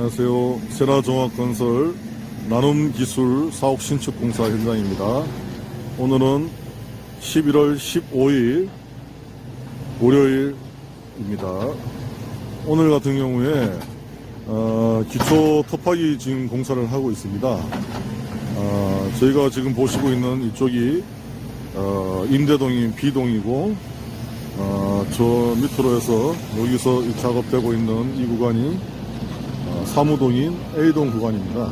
안녕하세요. 세라종합건설 나눔기술 사업 신축 공사 현장입니다. 오늘은 11월 15일 월요일입니다. 오늘 같은 경우에 어, 기초 토파기 지금 공사를 하고 있습니다. 어, 저희가 지금 보시고 있는 이쪽이 어, 임대동이 B동이고 어, 저 밑으로 해서 여기서 이 작업되고 있는 이 구간이 어, 사무동인 A동 구간입니다.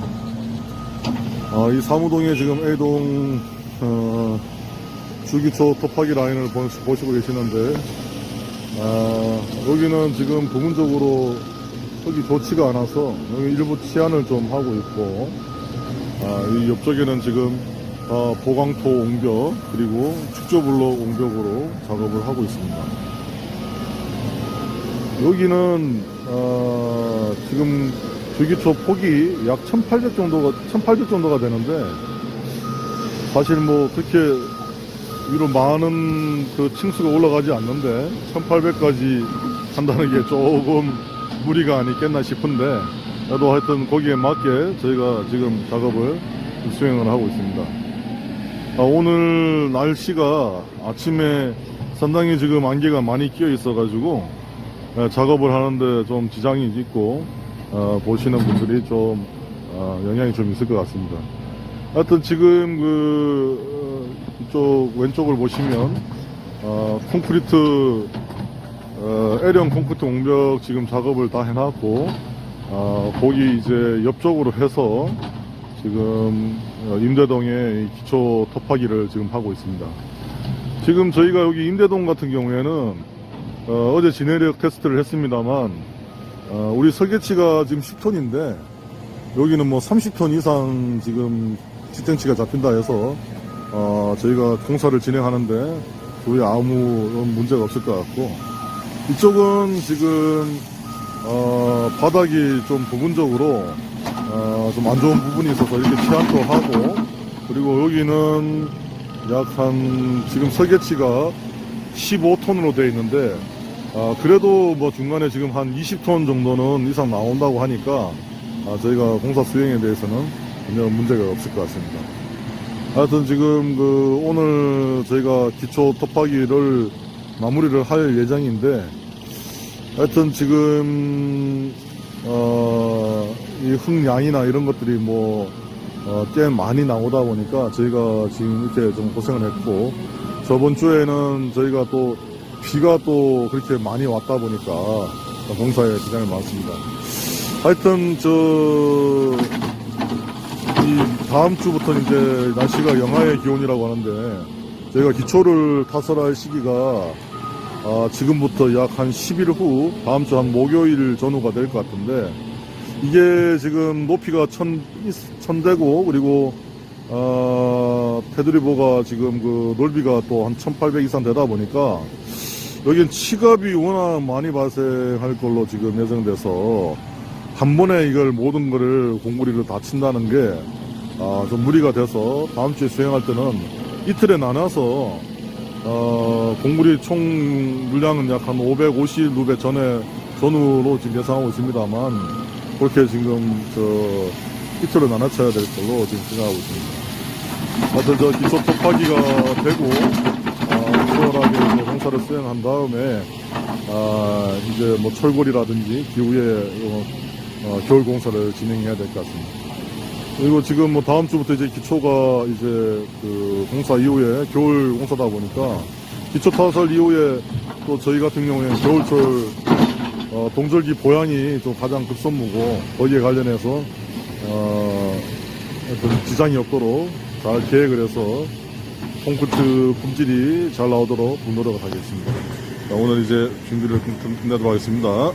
어, 이 사무동에 지금 A동 어, 주기초 토파기 라인을 보- 보시고 계시는데 아, 여기는 지금 부분적으로 흙이 좋지가 않아서 여기 일부 치안을 좀 하고 있고 아, 이 옆쪽에는 지금 어, 보강토 옹벽 그리고 축조블록 옹벽으로 작업을 하고 있습니다. 여기는 어, 지금 주기초 폭이 약 1,800 정도가 1,800 정도가 되는데 사실 뭐 그렇게 위로 많은 그 층수가 올라가지 않는데 1800까지 한다는 게 조금 무리가 아니겠나 싶은데 그래도 하여튼 거기에 맞게 저희가 지금 작업을 수행을 하고 있습니다. 아, 오늘 날씨가 아침에 상당히 지금 안개가 많이 끼어 있어 가지고 작업을 하는데 좀 지장이 있고 어, 보시는 분들이 좀 어, 영향이 좀 있을 것 같습니다. 하여튼 지금 그 어, 이쪽 왼쪽을 보시면 어, 콘크리트 어, L형 콘크리트 옹벽 지금 작업을 다 해놨고 어, 거기 이제 옆쪽으로 해서 지금 어, 임대동에 이 기초 토파기를 지금 하고 있습니다. 지금 저희가 여기 임대동 같은 경우에는 어, 제 진해력 테스트를 했습니다만 어, 우리 설계치가 지금 10톤인데 여기는 뭐 30톤 이상 지금 지탱치가 잡힌다 해서 어, 저희가 공사를 진행하는데 거의 아무 문제가 없을 것 같고 이쪽은 지금 어, 바닥이 좀 부분적으로 어, 좀 안 좋은 부분이 있어서 이렇게 치안도 하고 그리고 여기는 약 한 지금 설계치가 15톤으로 되어 있는데 아, 그래도 뭐 중간에 지금 한 20톤 정도는 이상 나온다고 하니까 아, 저희가 공사 수행에 대해서는 전혀 문제가 없을 것 같습니다. 하여튼 지금 그 오늘 저희가 기초 토파기를 마무리를 할 예정인데 하여튼 지금 어, 이 흙량이나 이런 것들이 뭐 어, 꽤 많이 나오다 보니까 저희가 지금 이렇게 좀 고생을 했고 저번 주에는 저희가 또 비가 또 그렇게 많이 왔다 보니까 공사에 지장이 많습니다. 하여튼 저이 다음 주부터 이제 날씨가 영하의 기온이라고 하는데 저희가 기초를 타설할 시기가 아, 지금부터 약 한 10일 후 다음 주 한 목요일 전후가 될 것 같은데 이게 지금 높이가 천, 천대고 그리고 어, 테드리버가 지금 그 넓이가 또 한 1800 이상 되다 보니까 여긴 치갑이 워낙 많이 발생할 걸로 지금 예정돼서 한 번에 이걸 모든 거를 공구리를 다 친다는 게, 아, 좀 무리가 돼서 다음 주에 수행할 때는 이틀에 나눠서, 어, 공구리 총 물량은 약 한 550 루베 전에 전후로 지금 예상하고 있습니다만, 그렇게 지금, 저, 이틀에 나눠 쳐야 될 걸로 지금 생각하고 있습니다. 하여튼 저 기초 토파기가 되고, 아, 수월하게 이제 공사를 수행한 다음에, 아, 이제 뭐 철골이라든지 기후에 어, 어, 겨울 공사를 진행해야 될 것 같습니다. 그리고 지금 뭐 다음 주부터 이제 기초가 이제 그 공사 이후에 겨울 공사다 보니까 기초 타설 이후에 또 저희 같은 경우에 겨울철 어, 동절기 보양이 좀 가장 급선무고 거기에 관련해서 어, 지장이 없도록 잘 계획을 해서 콘크리트 품질이 잘 나오도록 노력을 하겠습니다. 자, 오늘 이제 준비를 끝- 끝내도록 하겠습니다.